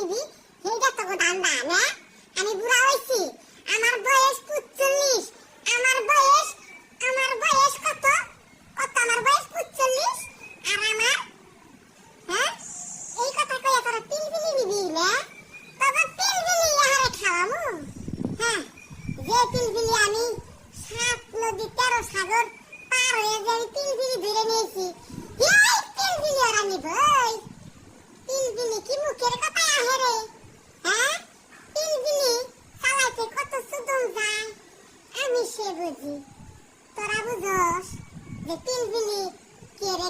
নিবি সেইটা তো ধান্দা না? আমি বুড়া হইছি। আমার বয়স পুচল্লিশ আমার বয়স আমার বয়স কত? কত আমার বয়স? পুচল্লিশ আর আমার? হ্যাঁ? এই কথা কইয়া তোরা পিলপিলি নিবি না? তবে পিলপিলি আহারে খাওয়ামু। হ্যাঁ যে পিলপিলি আমি সাত নদী তেরো সাগর পার হয়ে যে পিলপিলি ধরে নিয়েছি এই পিলপিলি ওরা নিব ওই পিলপিলি কি মুখের কথা আহে রে হ্যাঁ পিলপিলি চালাইতে কত সুদম যায় আমি সে বুঝি। তোরা বুঝস যে পিলপিলি কে রে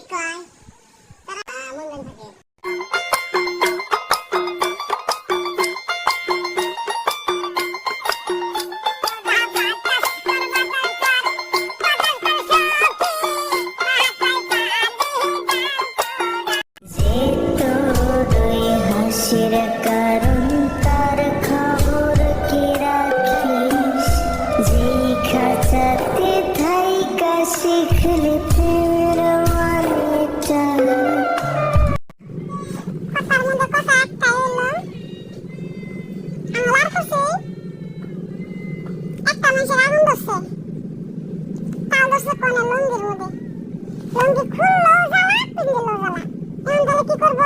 খাঁচাতে থাইকা শিখলে প্রেমের মানেটা কথার মধ্যে কথা একটা এলো আঙলার খুশি একটা মানুষের আগুন ধরছে তাও ধরছে কোনে লঙ্গির মধ্যে। লঙ্গি খুললো, জ্বালা, পিন্দিলো, জ্বালা। এখন তাহলে কি করব?